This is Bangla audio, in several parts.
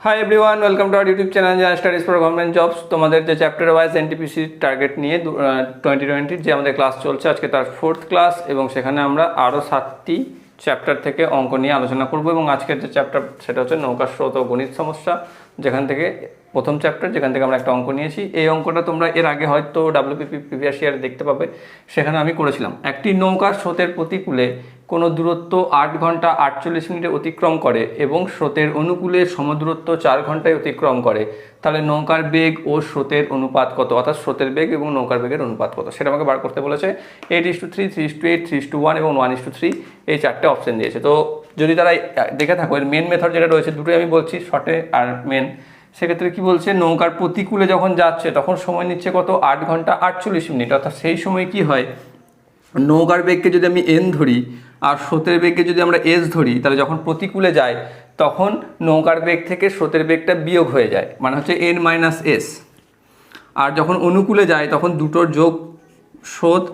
Hi everyone welcome to our YouTube channel যারা স্টাডিজ ফর গভর্নমেন্ট জবস তোমাদের যে চ্যাপ্টার ওয়াইজ এনটিপিসি টার্গেট নিয়ে টোয়েন্টি টোয়েন্টির যে আমাদের ক্লাস চলছে আজকে তার ফোর্থ ক্লাস এবং সেখানে আমরা আরও সাতটি চ্যাপ্টার থেকে অঙ্ক নিয়ে আলোচনা করব এবং আজকের যে চ্যাপ্টার সেটা হচ্ছে নৌকা স্রোত ও গণিত সমস্যা যেখান থেকে প্রথম চ্যাপ্টার যেখান থেকে আমরা একটা অঙ্ক নিয়েছি এই অঙ্কটা তোমরা এর আগে হয়তো ডাব্লিউপিপি প্রিভিয়াস ইয়ারে দেখতে পাবে সেখানে আমি করেছিলাম একটি নৌকার স্রোতের প্রতিকূলে কোনো দূরত্ব আট ঘণ্টা আটচল্লিশ মিনিটে অতিক্রম করে এবং স্রোতের অনুকূলে সমদূরত্ব চার ঘন্টায় অতিক্রম করে, তাহলে নৌকার বেগ ও স্রোতের অনুপাত কত? অর্থাৎ স্রোতের বেগ এবং নৌকার বেগের অনুপাত কত? সেটা আমাকে বার করতে বলেছে। Eight is to three three is to eight, three is to one এবং ওয়ান ইস টু থ্রি, এই চারটে অপশন দিয়েছে। তো যদি তারা দেখে থাকো, এর মেন মেথড যেটা রয়েছে, দুটোই আমি বলছি শর্টে আর মেন সেক্ষেত্রে কি বলছে? নৌকার প্রতিকূলে যখন যাচ্ছে, তখন সময় নিচ্ছে কত? আট ঘণ্টা আটচল্লিশ মিনিট। অর্থাৎ সেই সময় কি হয়? নৌকার বেগকে যদি আমি এন ধরি আর স্রোতের বেগকে যদি আমরা এস ধরি, তাহলে যখন প্রতিকূলে যায়, তখন নৌকার বেগ থেকে স্রোতের বেগটা বিয়োগ হয়ে যায় মানে হচ্ছে এন মাইনাস এস আর যখন অনুকূলে যায়, তখন দুটোর যোগ স্রোত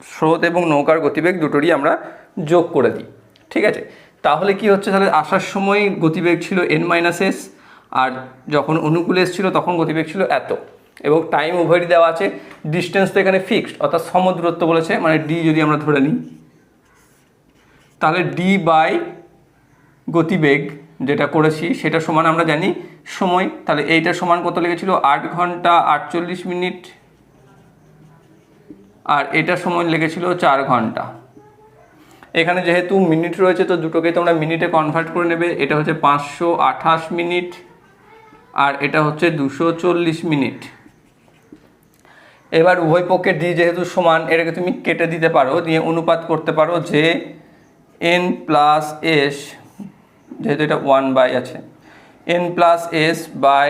স্রোত এবং নৌকার গতিবেগ দুটোরই আমরা যোগ করে দিই। ঠিক আছে? তাহলে কি হচ্ছে? তাহলে আসার সময় গতিবেগ ছিল এন মাইনাস এস আর যখন অনুকূলে এসেছিল তখন গতিবেগ ছিল এত। এবং টাইম ওভারই দেওয়া আছে ডিস্টেন্স তো এখানে ফিক্সড অর্থাৎ সমদূরত্ব বলেছে মানে ডি যদি আমরা ধরে নিই তাহলে ডি বাই গতিবেগ যেটা করেছি, সেটা সমান আমরা জানি সময়। তাহলে এইটা সমান কত লেগেছিল? আট ঘণ্টা আটচল্লিশ মিনিট। আর এটা সময় লেগেছিল চার ঘণ্টা। এখানে যেহেতু মিনিট রয়েছে, তো দুটোকে তোমরা মিনিটে কনভার্ট করে নেবে। এটা হচ্ছে পাঁচশো আঠাশ মিনিট। আর এটা হচ্ছে দুশো চল্লিশ মিনিট। এবার উভয় পক্ষে ডি যেহেতু সমান, এটাকে তুমি কেটে দিতে পারো, দিয়ে অনুপাত করতে পারো যে এন প্লাস এস যেহেতু এটা ওয়ান বাই আছে N plus S by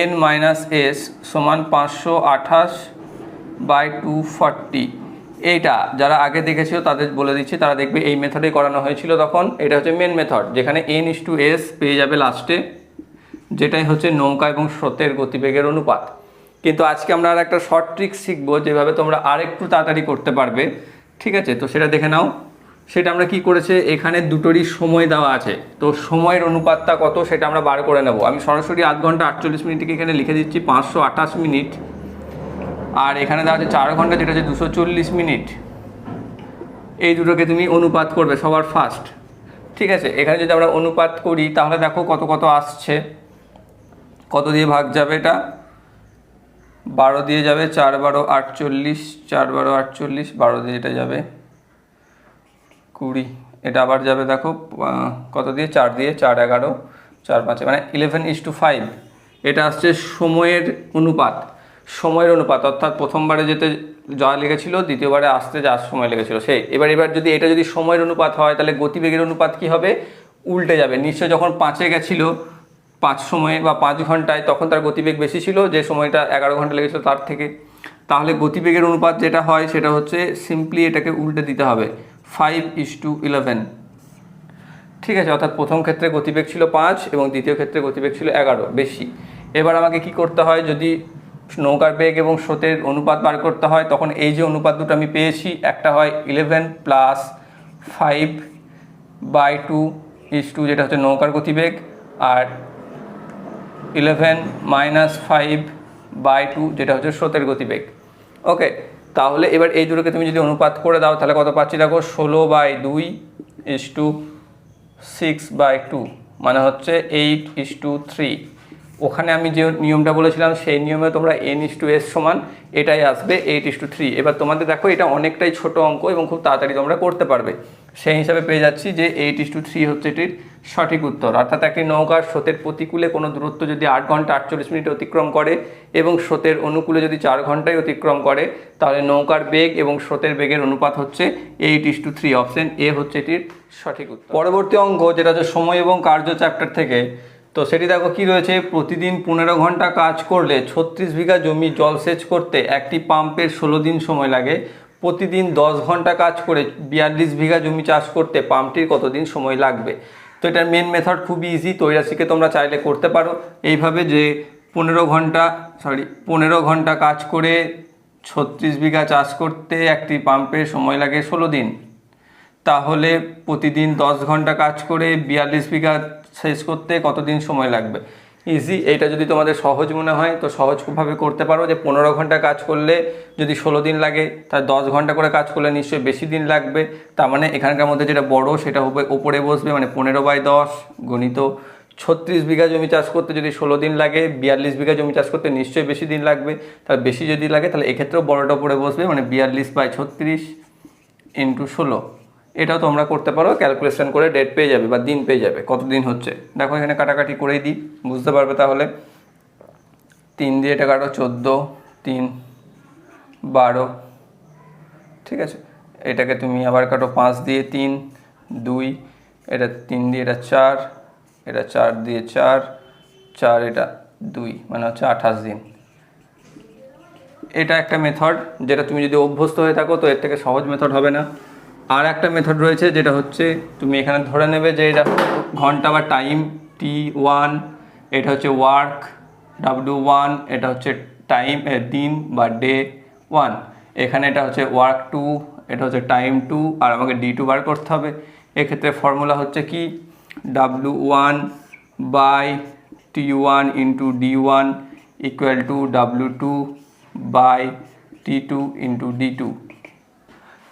N minus S সমান পাঁচশো আঠাশ বাই টু ফর্টি এইটা যারা আগে দেখেছিল তাদের বলে দিচ্ছি, তারা দেখবে এই মেথডে করানো হয়েছিল তখন। এটা হচ্ছে মেন মেথড যেখানে এন ইস টু এস পেয়ে যাবে লাস্টে যেটাই হচ্ছে নৌকা এবং স্রোতের গতিবেগের অনুপাত। কিন্তু আজকে আমরা আর একটা শর্ট ট্রিক শিখব, যেভাবে তোমরা আরেকটু তাড়াতাড়ি করতে পারবে। ঠিক আছে? তো সেটা দেখে নাও। সেটা আমরা কি করেছে? এখানে দুটোরই সময় দেওয়া আছে। তো সময়ের অনুপাতটা কত সেটা আমরা বার করে নেব। আমি সরাসরি আধ ঘণ্টা আটচল্লিশ মিনিটকে এখানে লিখে দিচ্ছি পাঁচশো আঠাশ মিনিট। আর এখানে দেওয়া আছে চার ঘণ্টা, যেটা হচ্ছে দুশো চল্লিশ মিনিট। এই দুটোকে তুমি অনুপাত করবে সবার ফার্স্ট ঠিক আছে? এখানে যদি আমরা অনুপাত করি, তাহলে দেখো কত কত আসছে। কত দিয়ে ভাগ যাবে এটা? বারো দিয়ে যাবে চার বারো আটচল্লিশ, চার বারো আটচল্লিশ, বারো দিয়ে এটা যাবে কুড়ি, এটা আবার যাবে দেখো কত দিয়ে? চার দিয়ে, চার এগারো, চার পাঁচে মানে ইলেভেন ইস টু ফাইভ এটা আসছে সময়ের অনুপাত সময়ের অনুপাত, অর্থাৎ প্রথমবারে যেতে যা লেগেছিল, দ্বিতীয়বারে আসতে যা সময় লেগেছিল, সেই। এবার এবার যদি এটা যদি সময়ের অনুপাত হয়, তাহলে গতিবেগের অনুপাত কি হবে? উল্টে যাবে। নিশ্চয় যখন পাঁচে গেছিল, পাঁচ সময়ে বা পাঁচ ঘন্টায়, তখন তার গতিবেগ বেশি ছিল, যে সময়টা এগারো ঘণ্টা লেগেছিল তার থেকে। তাহলে গতিবেগের অনুপাত যেটা হয়, সেটা হচ্ছে সিম্পলি এটাকে উল্টে দিতে হবে। ফাইভ ইস টু ইলেভেন ঠিক আছে, অর্থাৎ প্রথম ক্ষেত্রে গতিবেগ ছিল পাঁচ এবং দ্বিতীয় ক্ষেত্রে গতিবেগ ছিল এগারো, বেশি। এবার আমাকে কি করতে হয়, যদি নৌকার বেগ এবং স্রোতের অনুপাত বার করতে হয়, তখন এই যে অনুপাত দুটো আমি পেয়েছি, একটা হয় eleven plus five by two is two যেটা হচ্ছে নৌকার গতিবেগ, আর eleven minus five by two যেটা হচ্ছে স্রোতের গতিবেগ। ওকে তাহলে এবার এই দুটোকে তুমি যদি অনুপাত করে দাও, তাহলে কত পাচ্ছি? দেখো, ষোলো বাই দুই is to six by two মানে হচ্ছে এইট ইস টু থ্রি ওখানে আমি যে নিয়মটা বলেছিলাম, সেই নিয়মে তোমরা এন ইস টু এস সমান এটাই আসবে এইট ইস টু থ্রি এবার তোমাদের দেখো, এটা অনেকটাই ছোট অঙ্ক এবং খুব তাড়াতাড়ি তোমরা করতে পারবে। সেই হিসাবে পেয়ে যাচ্ছি যে এইট ইস টু থ্রি হচ্ছে এটির সঠিক উত্তর। অর্থাৎ একটি নৌকার স্রোতের প্রতিকূলে কোনো দূরত্ব যদি আট ঘণ্টা আটচল্লিশ মিনিট অতিক্রম করে এবং স্রোতের অনুকূলে যদি চার ঘন্টায় অতিক্রম করে, তাহলে নৌকার বেগ এবং স্রোতের বেগের অনুপাত হচ্ছে eight is to three option A হচ্ছে এটির সঠিক উত্তর। পরবর্তী অঙ্ক, যেটা হচ্ছে সময় এবং কার্য চ্যাপ্টার থেকে। তো সেটি দেখো কি রয়েছে? প্রতিদিন পনেরো ঘণ্টা কাজ করলে ছত্রিশ বিঘা জমি জলসেচ করতে একটি পাম্পের ষোলো দিন সময় লাগে। প্রতিদিন দশ ঘণ্টা কাজ করে বিয়াল্লিশ বিঘা জমি চাষ করতে পাম্পটির কতদিন সময় লাগবে? তো এটার মেন মেথড খুবই ইজি তৈরাশিকে তোমরা চাইলে করতে পারো। এইভাবে যে পনেরো ঘণ্টা সরি পনেরো ঘণ্টা কাজ করে ছত্রিশ বিঘা চাষ করতে একটি পাম্পের সময় লাগে ষোলো দিন। তাহলে প্রতিদিন দশ ঘণ্টা কাজ করে বিয়াল্লিশ বিঘা শেষ করতে কতদিন সময় লাগবে? ইজি এটা যদি তোমাদের সহজ মনে হয়, তো সহজভাবে করতে পারো যে পনেরো ঘণ্টা কাজ করলে যদি ষোলো দিন লাগে তার দশ ঘণ্টা করে কাজ করলে নিশ্চয়ই বেশি দিন লাগবে। তার মানে এখানকার মধ্যে যেটা বড়, সেটা হবে ওপরে বসবে মানে পনেরো বাই দশ গণিত। ছত্রিশ বিঘা জমি চাষ করতে যদি ষোলো দিন লাগে, বিয়াল্লিশ বিঘা জমি চাষ করতে নিশ্চয়ই বেশি দিন লাগবে। তার বেশি যদি লাগে, তাহলে এক্ষেত্রেও বড়টা উপরে বসবে মানে বিয়াল্লিশ বাই ছত্রিশ ইন্টু ষোলো। এটাও তোমরা করতে পারো ক্যালকুলেশন করে ডেট পেয়ে যাবে বা দিন পেয়ে যাবে কত দিন হচ্ছে। দেখো এখানে কাটাকাটি করেই দিই, বুঝতে পারবে তাহলে। তিন দিয়ে এটা কাটো চোদ্দ, তিন, বারো, ঠিক আছে? এটাকে তুমি আবার কাটো পাঁচ দিয়ে তিন, দুই, এটা তিন দিয়ে এটা চার এটা চার দিয়ে চার চার এটা দুই মানে হচ্ছে আঠাশ দিন। এটা একটা মেথড যেটা তুমি যদি অভ্যস্ত হয়ে থাকো তো এর থেকে সহজ মেথড হবে না। আর একটা মেথড রয়েছে যেটা হচ্ছে তুমি এখানে ধরে নেবে যে এটা ঘণ্টা বা টাইম টি ওয়ান এটা হচ্ছে ওয়ার্ক ডাব্লিউ ওয়ান এটা হচ্ছে টাইম দিন বা ডে ওয়ান এখানে এটা হচ্ছে ওয়ার্ক টু এটা হচ্ছে টাইম টু আর আমাকে ডি টু বার করতে হবে। এক্ষেত্রে ফর্মুলা হচ্ছে কি? W one by T one into D one equal to W two by T two into D two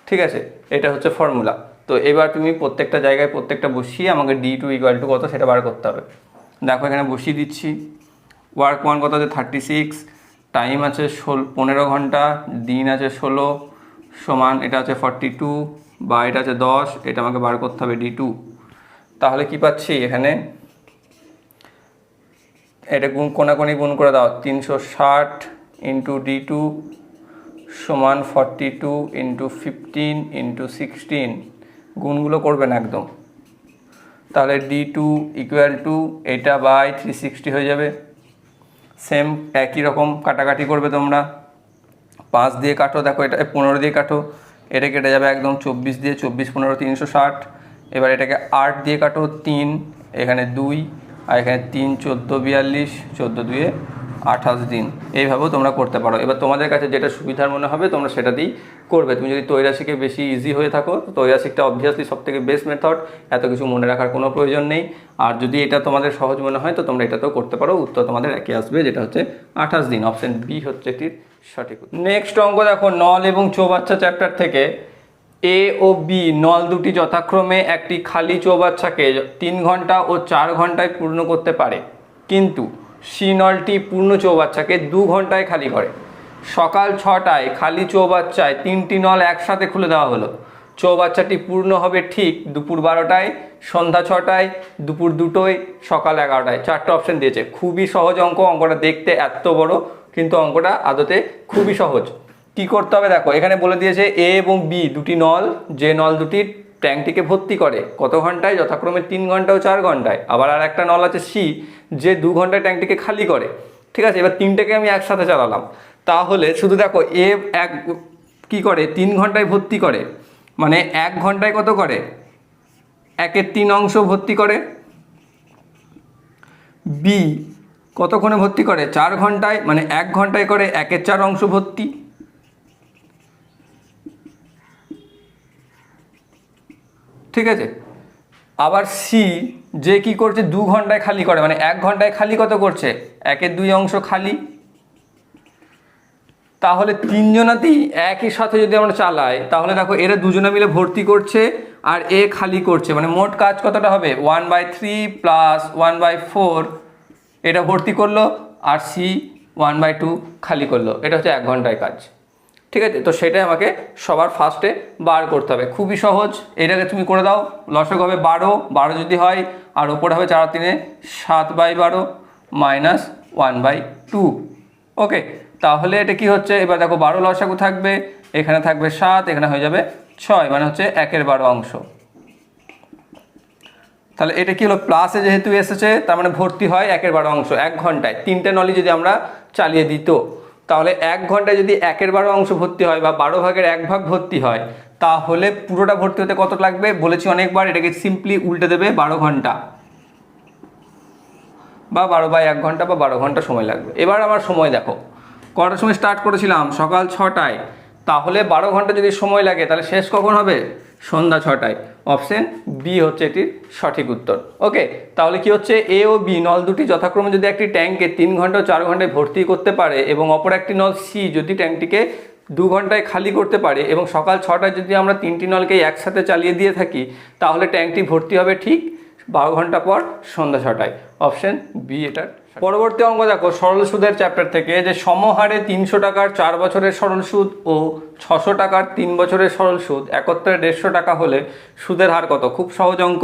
ঠিক আছে? এটা হচ্ছে ফর্মুলা তো এবার তুমি প্রত্যেকটা জায়গায় প্রত্যেকটা বসিয়ে আমাকে ডি টু ইকুয়াল টু কত সেটা বার করতে হবে। দেখো এখানে বসিয়ে দিচ্ছি। ওয়ার্ক ওয়ান কত আছে? থার্টি সিক্স টাইম আছে ষোল, পনেরো ঘণ্টা। দিন আছে ষোলো। সমান এটা আছে ফর্টি টু বা এটা আছে দশ। এটা আমাকে বার করতে হবে ডি টু তাহলে কি পাচ্ছি এখানে? এটা গুণ কোনাকুনি গুণ করে দাও। তিনশো ষাট ইন্টু ডি টু সমান forty two into fifteen into sixteen গুণগুলো করবেন একদম। তাহলে ডি টু ইকুয়াল টু এটা বাই থ্রি সিক্সটি হয়ে যাবে। সেম একই রকম কাটাকাটি করবে তোমরা। পাঁচ দিয়ে কাটো, দেখো এটা পনেরো দিয়ে কাটো। এটা কেটে যাবে একদম চব্বিশ দিয়ে, চব্বিশ, পনেরো, তিনশো ষাট। এবার এটাকে আট দিয়ে কাটো, তিন, এখানে দুই, আর এখানে তিন, চোদ্দ, বিয়াল্লিশ, চোদ্দ দুয়ে আঠাশ দিন। এইভাবেও তোমরা করতে পারো। এবার তোমাদের কাছে যেটা সুবিধার মনে হবে, তোমরা সেটা দিয়েই করবে। তুমি যদি তৈরাশিকে বেশি ইজি হয়ে থাকো তৈরাশিকটা অবভিয়াসলি সব থেকে বেস্ট মেথড এত কিছু মনে রাখার কোনো প্রয়োজন নেই। আর যদি এটা তোমাদের সহজ মনে হয়, তো তোমরা এটাতেও করতে পারো। উত্তর তোমাদের একই আসবে, যেটা হচ্ছে আঠাশ দিন। অপশন বি হচ্ছে এটির সঠিক নেক্সট অঙ্ক দেখো, নল এবং চৌবাচ্চা চ্যাপ্টার থেকে এ ও বি নল দুটি যথাক্রমে একটি খালি চৌবাচ্চাকে তিন ঘণ্টা ও চার ঘন্টায় পূর্ণ করতে পারে। কিন্তু সি নলটি পূর্ণ চৌবাচ্চাকে দু ঘন্টায় খালি করে। সকাল ছটায় খালি চৌবাচ্চায় তিনটি নল একসাথে খুলে দেওয়া হলো। চৌবাচ্চাটি পূর্ণ হবে ঠিক দুপুর বারোটায়, সন্ধ্যা ছটায়, দুপুর দুটোয়, সকাল এগারোটায়। চারটে অপশন দিয়েছে। খুবই সহজ অঙ্ক, অঙ্কটা দেখতে এত বড়, কিন্তু অঙ্কটা আদতে খুবই সহজ। কি করতে হবে দেখো, এখানে বলে দিয়েছে এ এবং বি দুটি নল, যে নল দুটি ট্যাঙ্কটিকে ভর্তি করে। কত ঘন্টায়? যথাক্রমে তিন ঘণ্টা ও চার ঘন্টায়। আবার আর একটা নল আছে সি, যে দু ঘন্টায় ট্যাঙ্কটিকে খালি করে। ঠিক আছে? এবার তিনটেকে আমি একসাথে চালালাম। তাহলে শুধু দেখো, এ এক কি করে? তিন ঘন্টায় ভর্তি করে। মানে এক ঘন্টায় কত করে? একের তিন অংশ ভর্তি করে। বি, কতক্ষণে ভর্তি করে? চার ঘন্টায় মানে এক ঘন্টায় করে একের চার অংশ ভর্তি। ঠিক আছে? আবার সি যে কি করছে, দু ঘন্টায় খালি করে মানে এক ঘন্টায় খালি কত করছে? একের দুই অংশ খালি। তাহলে তিনজনাতেই একই সাথে যদি আমরা চালাই, তাহলে দেখো এরা দুজনে মিলে ভর্তি করছে আর এ খালি করছে। মানে মোট কাজ কতটা হবে? One by three plus one by four এটা ভর্তি করল, আর সি ওয়ান বাই টু খালি করল। এটা হচ্ছে এক ঘন্টায় কাজ। ঠিক আছে? তো সেটাই আমাকে সবার ফার্স্টে বার করতে হবে। খুবই সহজ। এটাকে তুমি করে দাও। লসক হবে বারো। বারো যদি হয়, আর ওপরে হবে চার তিনে সাত বাই বারো minus one by two. Okay? তাহলে এটা কি হচ্ছে? এবার দেখো, বারো লসাগু থাকবে। এখানে থাকবে সাত, এখানে হয়ে যাবে ছয় মানে হচ্ছে একের বারো অংশ। তাহলে এটা কি হলো? প্লাসে যেহেতু এসেছে, তার মানে ভর্তি হয় একের বারো অংশ, এক ঘন্টায়। তিনটে নলি যদি আমরা চালিয়ে দিত তাহলে এক ঘন্টায় যদি একের বারো অংশ ভর্তি হয় বা বারো ভাগের এক ভাগ ভর্তি হয়, তাহলে পুরোটা ভর্তি হতে কত লাগবে? বলেছি অনেকবার, এটাকে সিম্পলি উল্টে দেবে বারো ঘণ্টা। বা বারো বাই এক ঘণ্টা বা বারো ঘণ্টা সময় লাগবে। এবার আমার সময় দেখো। কটার সময় স্টার্ট করেছিলাম? সকাল ছটায়। তাহলে বারো ঘণ্টা যদি সময় লাগে, তাহলে শেষ কখন হবে? সন্ধ্যা ছটায়। অপশন বি হচ্ছে এটির সঠিক উত্তর। ওকে, তাহলে কি হচ্ছে? এ ও বি নল দুটি যথাক্রমে যদি একটি ট্যাঙ্কে তিন ঘণ্টা চার ঘন্টায় ভর্তি করতে পারে এবং অপর একটি নল সি যদি ট্যাঙ্কটিকে দু ঘন্টায় খালি করতে পারে এবং সকাল ছটায় যদি আমরা তিনটি নলকে একসাথে চালিয়ে দিয়ে থাকি, তাহলে ট্যাঙ্কটি ভর্তি হবে ঠিক বারো ঘণ্টা পর সন্ধ্যা ছটায়। অপশন বি এটার পরবর্তী অঙ্ক দেখো, সরল সুদের চ্যাপ্টার থেকে, যে সমহারে তিনশো টাকার চার বছরের সরল সুদ ও ছশো টাকার তিন বছরের সরল সুদ, একত্রে দেড়শো টাকা হলে সুদের হার কত? খুব সহজ অঙ্ক।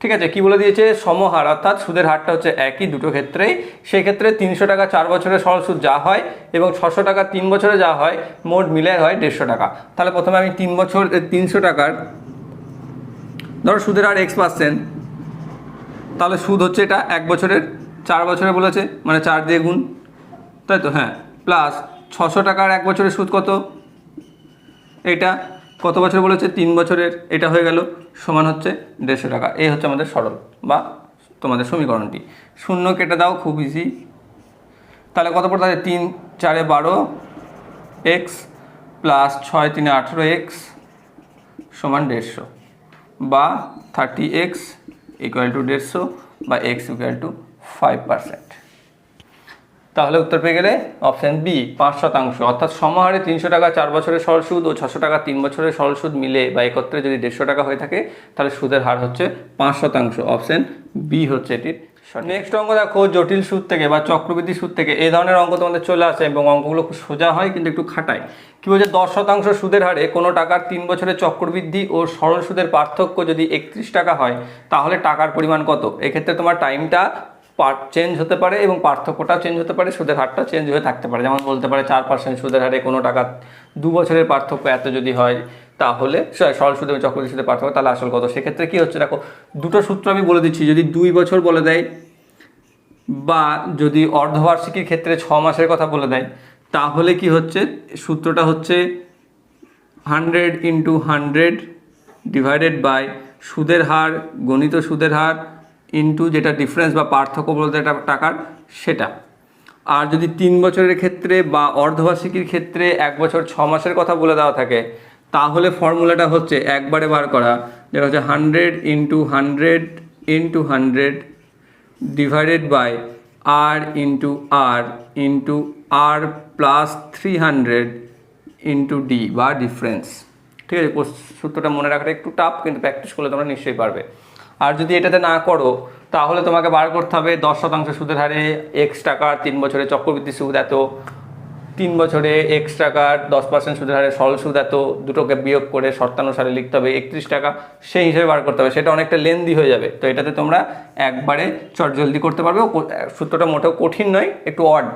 ঠিক আছে, কি বলে দিয়েছে? সমহার, অর্থাৎ সুদের হারটা হচ্ছে একই দুটো ক্ষেত্রেই। সেই ক্ষেত্রে তিনশো টাকা চার বছরের সরল সুদ যা হয় এবং ছশো টাকা তিন বছরে যা হয়, মোট মিলে হয় দেড়শো টাকা। তাহলে প্রথমে আমি তিন বছর তিনশো টাকার, ধরো সুদের হার এক্স পার্সেন্ট, তাহলে সুদ হচ্ছে এটা এক বছরের চার বছরে বলেছে মানে চার দিয়ে গুণ। তাই তো? হ্যাঁ। প্লাস ছশো টাকার এক বছরের সুদ কত? এটা কত বছর বলেছে? তিন বছরের। এটা হয়ে গেল সমান হচ্ছে দেড়শো টাকা। এই হচ্ছে আমাদের সরল বা তোমাদের সমীকরণটি। শূন্য কেটে দাও, খুব ইজি তাহলে কত পড়তে আছে তিন, চারে বারো এক্স প্লাস ছয় তিনে আঠেরো এক্স সমান দেড়শো। বা থার্টি এক্স ইকুয়াল টু দেড়শো বা X equal to five percent তাহলে উত্তর পেয়ে গেলে অপশান বি পাঁচ শতাংশ। অর্থাৎ সমাহারে তিনশো টাকা চার বছরের সরল সুদ ও ছশো টাকা তিন বছরের সরল সুদ মিলে বা একত্রে যদি দেড়শো টাকা হয়ে থাকে, তাহলে সুদের হার হচ্ছে পাঁচ শতাংশ। অপশান বি হচ্ছে এটির নেক্সট অঙ্ক দেখো, জটিল সুদ থেকে বা চক্রবৃদ্ধি সুদ থেকে। এই ধরনের অঙ্ক তোমাদের চলে আসে এবং অঙ্কগুলো খুব সোজা হয় কিন্তু একটু খাটায়। কি বলছে? দশ শতাংশ সুদের হারে কোনো টাকার তিন বছরের চক্রবৃদ্ধি ও সরল সুদের পার্থক্য যদি একত্রিশ টাকা হয়, তাহলে টাকার পরিমাণ কত? এক্ষেত্রে তোমার টাইমটা পার্ট চেঞ্জ হতে পারে এবং পার্থক্যটাও চেঞ্জ হতে পারে, সুদের হারটা চেঞ্জ হয়ে থাকতে পারে। যেমন বলতে পারে চার পার্সেন্ট সুদের হারে কোনো টাকা দু বছরের পার্থক্য এত যদি হয়, তাহলে সরল সুদ এবং চক্রবৃদ্ধি সুদের পার্থক্য, তাহলে আসল কত? সেক্ষেত্রে কী হচ্ছে দেখো, দুটো সূত্র আমি বলে দিচ্ছি, যদি দুই বছর বলে দেয় বা যদি অর্ধবার্ষিকীর ক্ষেত্রে ছ মাসের কথা বলে দেয়, তাহলে কি হচ্ছে? সূত্রটা হচ্ছে hundred into hundred divided by সুদের হার, গণিত সুদের হার ইন্টু যেটা ডিফারেন্স বা পার্থক্য বলতে একটা টাকার, সেটা। আর যদি তিন বছরের ক্ষেত্রে বা অর্ধবার্ষিকীর ক্ষেত্রে এক বছর ছ মাসের কথা বলে দেওয়া থাকে, তাহলে ফর্মুলাটা হচ্ছে একবারে বার করা, যেটা হচ্ছে hundred into hundred into hundred divided by R into R into R plus three hundred into D বা ডিফারেন্স ঠিক আছে, সূত্রটা মনে রাখাটা একটু টাফ কিন্তু প্র্যাকটিস করলে তোমরা নিশ্চয়ই পারবে। আর যদি এটাতে না করো, তাহলে তোমাকে বার করতে হবে দশ শতাংশ সুদের হারে এক্স টাকার তিন বছরে চক্রবৃদ্ধি সুদ এত, তিন বছরে এক্স টাকার দশ পার্সেন্ট সুদের হারে সরল সুদ এত, দুটোকে বিয়োগ করে শর্তানুসারে লিখতে হবে একত্রিশ টাকা, সেই হিসেবে বার করতে হবে। সেটা অনেকটা লেন্দি হয়ে যাবে। তো এটাতে তোমরা একবারে চট জলদি করতে পারবে। সূত্রটা মোটেও কঠিন নয়, একটু অড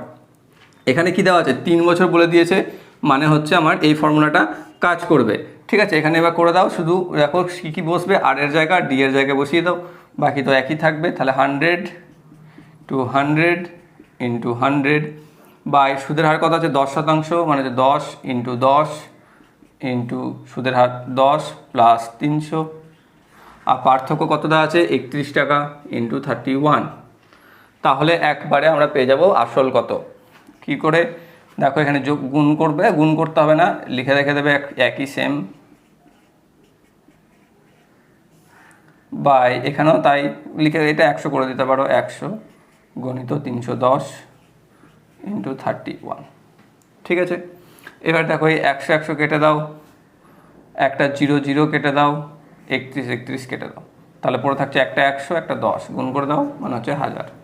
এখানে কি দেওয়া আছে? তিন বছর বলে দিয়েছে মানে হচ্ছে আমার এই ফর্মুলাটা কাজ করবে। ঠিক আছে, এখানে এবার করে দাও। শুধু দেখো কী কী বসবে আর এর জায়গা ডি এর জায়গায় বসিয়ে দাও। বাকি তো একই থাকবে, তাহলে hundred to hundred into hundred by সুদের হার কত আছে? দশ শতাংশ মানে হচ্ছে দশ ইন্টু দশ ইন্টু সুদের হার দশ প্লাস তিনশো। আর পার্থক্য কত দেওয়া আছে? একত্রিশ টাকা ইন্টু থার্টি ওয়ান তাহলে একবারে আমরা পেয়ে যাব আসল কত। কি করে? দেখো, এখানে যোগ গুণ করবে, গুণ করতে হবে না, লিখে রেখে দেবে এক- একই সেম বাই এখানেও তাই লিখে, এটা একশো করে দিতে পারো, একশো গণিত তিনশো দশ ইন্টু থার্টি ওয়ান ঠিক আছে? এবার দেখো, এই একশো একশো কেটে দাও, একটা জিরো জিরো কেটে দাও, একত্রিশ একত্রিশ কেটে দাও। তাহলে পড়ে থাকছে একটা একশো, একটা দশ। গুণ করে দাও মানে হচ্ছে হাজার।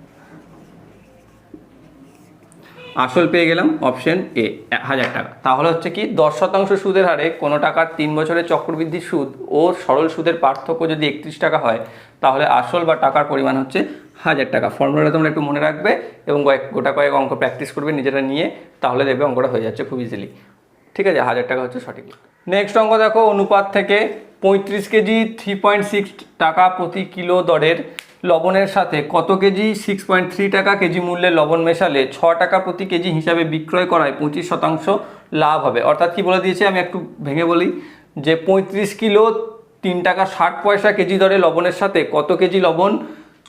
আসল পেয়ে গেলাম অপশন এ হাজার টাকা। তাহলে হচ্ছে কি, দশ শতাংশ সুদের হারে কোনো টাকার তিন বছরের চক্রবৃদ্ধি সুদ ও সরল সুদের পার্থক্য যদি একত্রিশ টাকা হয়, তাহলে আসল বা টাকার পরিমাণ হচ্ছে হাজার টাকা। ফর্মুলাটা তোমরা একটু মনে রাখবে এবং কয়েক, গোটা কয়েক অঙ্ক প্র্যাকটিস করবে নিজেরা নিয়ে, তাহলে দেখবে অঙ্কটা হয়ে যাচ্ছে খুব ইজিলি ঠিক আছে, হাজার টাকা হচ্ছে সঠিক। নেক্সট অঙ্ক দেখো, অনুপাত থেকে পঁয়ত্রিশ কেজি থ্রি পয়েন্ট সিক্স টাকা প্রতি কিলো দরের লবণের সাথে কত কেজি? সিক্স পয়েন্ট থ্রি টাকা কেজি মূল্যের লবণ মেশালে ছ টাকা প্রতি কেজি হিসাবে বিক্রয় করায় পঁচিশ শতাংশ লাভ হবে। অর্থাৎ কি বলে দিয়েছে? আমি একটু ভেঙে বলি যে পঁয়ত্রিশ কিলো তিন টাকা ষাট পয়সা কেজি দরে লবণের সাথে কত কেজি লবণ?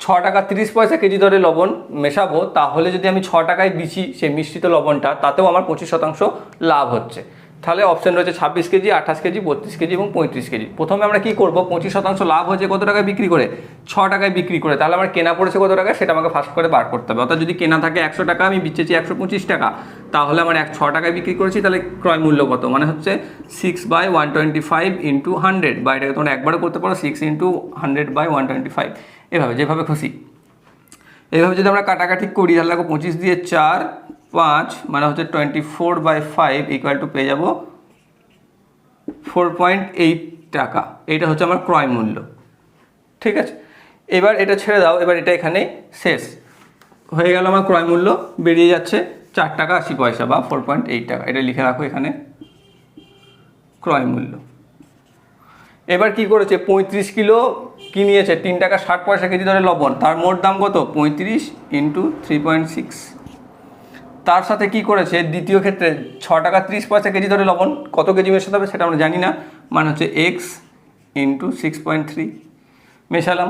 ছ টাকা তিরিশ পয়সা কেজি দরে লবণ মেশাবো, তাহলে যদি আমি ছ টাকায় দিচ্ছি সেই মিশ্রিত লবণটা, তাতেও আমার পঁচিশ শতাংশ লাভ হচ্ছে। তাহলে অপশন রয়েছে ছাব্বিশ কেজি, আঠাশ কেজি, বত্রিশ কেজি এবং পঁয়ত্রিশ কেজি। প্রথমে আমরা কি করব? পঁচিশ শতাংশ লাভ হয়েছে কত টাকায় বিক্রি করে? ছ টাকায় বিক্রি করে। তাহলে আমার কেনা পড়েছে কত টাকা সেটা আমাকে ফার্স্ট করে বার করতে হবে। অর্থাৎ যদি কেনা থাকে একশো টাকা, আমি বিচেছি একশো পঁচিশ টাকা, তাহলে আমার এক ছ টাকায় বিক্রি করেছি, তাহলে ক্রয় মূল্য কত? মানে হচ্ছে six by one twenty five into hundred বা এটাকে তোমরা একবারও করতে পারো six into hundred by one twenty five এভাবে, যেভাবে খুশি। এইভাবে যদি আমরা কাটাকাটি করি, তাহলে দেখো পঁচিশ দিয়ে চার পাঁচ মানে হচ্ছে twenty four by five equal to পেয়ে যাব ফোর পয়েন্ট এইট টাকা। এটা হচ্ছে আমার ক্রয় মূল্য। ঠিক আছে? এবার এটা ছেড়ে দাও, এবার এটা এখানে শেষ। হয়ে গেল আমার ক্রয় মূল্য, বেরিয়ে যাচ্ছে চার টাকা আশি পয়সা বা ফোর পয়েন্ট এইট টাকা। এটা লিখে রাখো এখানে। ক্রয় মূল্য। এবার কি করেছে? পঁয়ত্রিশ কিলো কি নিয়েছে তিন টাকা ষাট পয়সা কেজি ধরে লবণ। তার মোট দাম কত? পঁয়ত্রিশ ইন্টু থ্রি পয়েন্ট সিক্স। তার সাথে কি করেছে? দ্বিতীয় ক্ষেত্রে ছ টাকা ত্রিশ পয়সা কেজি ধরে লবণ, কত কেজি মেশাতে হবে সেটা আমরা জানি না। মানে হচ্ছে x into six point three মেশালাম।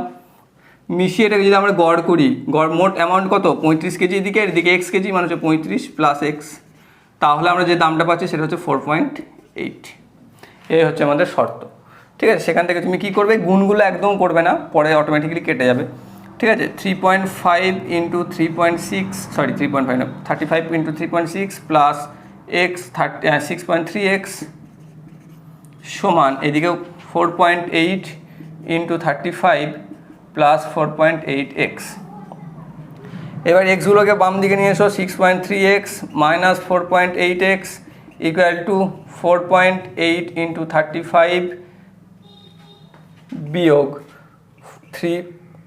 মিশিয়ে এটাকে যদি আমরা গড় করি, গড় মোট অ্যামাউন্ট কত? পঁয়ত্রিশ কেজি এদিকে এদিকে এক্স কেজি মানে হচ্ছে পঁয়ত্রিশ প্লাস এক্স তাহলে আমরা যে দামটা পাচ্ছি সেটা হচ্ছে ফোর পয়েন্ট এইট এই হচ্ছে আমাদের শর্ত। ঠিক আছে? সেখান থেকে তুমি কি করবে? গুণগুলো একদম করবে না, পরে অটোমেটিক্যালি কেটে যাবে। ঠিক আছে three point five into three point six sorry three point five thirty five into three point six plus x thirty six point three x সমান এদিকে four point eight into thirty five plus four point eight x এবার এক্সগুলোকে বাম দিকে নিয়ে এসো six point three x minus four point eight x equal to four point eight into thirty five বিয়োগ three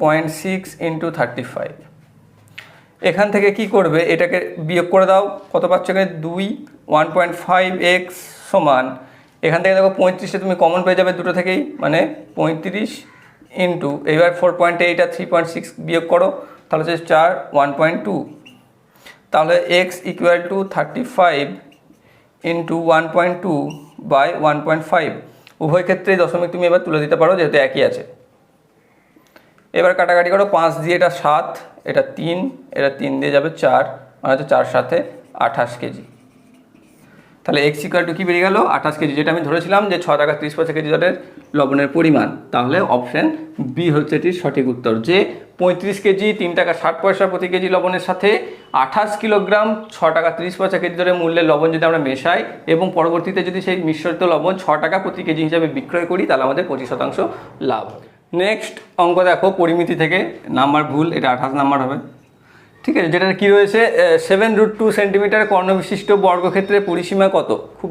point six into thirty five এখান থেকে কি করবে? এটাকে বিয়োগ করে দাও। কত পাচ্ছ এখানে? দুই। ওয়ান পয়েন্ট ফাইভ এক্স সমান। এখান থেকে দেখো পঁয়ত্রিশে তুমি কমন পেয়ে যাবে দুটো থেকেই। মানে পঁয়ত্রিশ ইন্টু এবার ফোর পয়েন্ট এইট আর থ্রি পয়েন্ট সিক্স বিয়োগ করো। তাহলে হচ্ছে চার ওয়ান পয়েন্ট টু তাহলে x equal to thirty five into one point two by one point five উভয় ক্ষেত্রেই দশমিক তুমি এবার তুলে দিতে পারো, যেহেতু একই আছে। এবার কাটাকাটি করো, পাঁচ দিয়ে এটা সাত, এটা তিন এটা তিন দিয়ে যাবে চার মানে হচ্ছে চার সাথে আঠাশ কেজি। তাহলে এক্স ইকুয়াল টু কী বেরিয়ে গেল? আঠাশ কেজি, যেটা আমি ধরেছিলাম যে ছ টাকা ত্রিশ পয়সা কেজি দরের লবণের পরিমাণ। তাহলে অপশান বি হচ্ছে এটির সঠিক উত্তর যে পঁয়ত্রিশ কেজি, তিন টাকা ষাট পয়সা প্রতি কেজি লবণের সাথে আঠাশ কিলোগ্রাম ছ টাকা ত্রিশ পয়সা কেজি দরে মূল্যের লবণ যদি আমরা মেশাই এবং পরবর্তীতে যদি সেই মিশ্রিত লবণ ছ টাকা প্রতি কেজি হিসাবে বিক্রয় করি, তাহলে আমাদের পঁচিশ শতাংশ লাভ নেক্সট অঙ্ক দেখো, পরিমিতি থেকে নাম্বার ভুল, এটা আঠাশ নাম্বার হবে। ঠিক আছে যেটা কি রয়েছে সেভেন রুট টু সেন্টিমিটার কর্ণবিশিষ্ট বর্গক্ষেত্রে পরিসীমা কত? খুব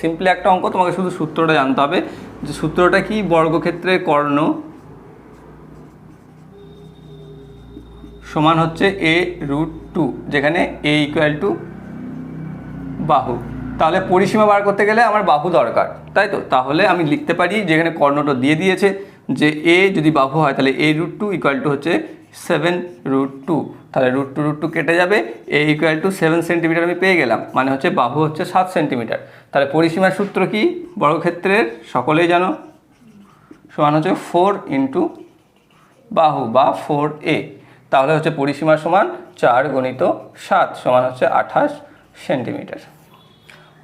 সিম্পলি একটা অঙ্ক, তোমাকে শুধু সূত্রটা জানতে হবে। যে সূত্রটা কি? বর্গক্ষেত্রের কর্ণ সমান হচ্ছে এ রুট টু যেখানে এ ইকুয়াল টু বাহু। তাহলে পরিসীমা বার করতে গেলে আমার বাহু দরকার। তাই তো? তাহলে আমি লিখতে পারি, যেখানে কর্ণটা দিয়ে দিয়েছে যে এ যদি বাহু হয়, তাহলে a root two equal to হচ্ছে সেভেন রুট টু তাহলে রুট টু রুট টু কেটে যাবে a equal to seven centimetre আমি পেয়ে গেলাম। মানে হচ্ছে বাহু হচ্ছে সাত সেন্টিমিটার তাহলে পরিসীমার সূত্র কি? বর্গক্ষেত্রের, সকলেই জানো? সমান হচ্ছে ফোর ইন্টু বাহু বা ফোর এ তাহলে হচ্ছে পরিসীমা সমান চার গণিত সাত, সমান হচ্ছে আঠাশ সেন্টিমিটার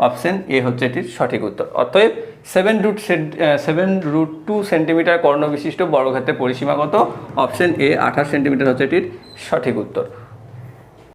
অপশন এ হচ্ছে এটির সঠিক উত্তর। অতএব seven root seven root two centimetre কর্ণবিশিষ্ট বর্গক্ষেত্রের পরিসীমা কত অপশন এ আঠাশ সেন্টিমিটার হচ্ছে এটির সঠিক উত্তর।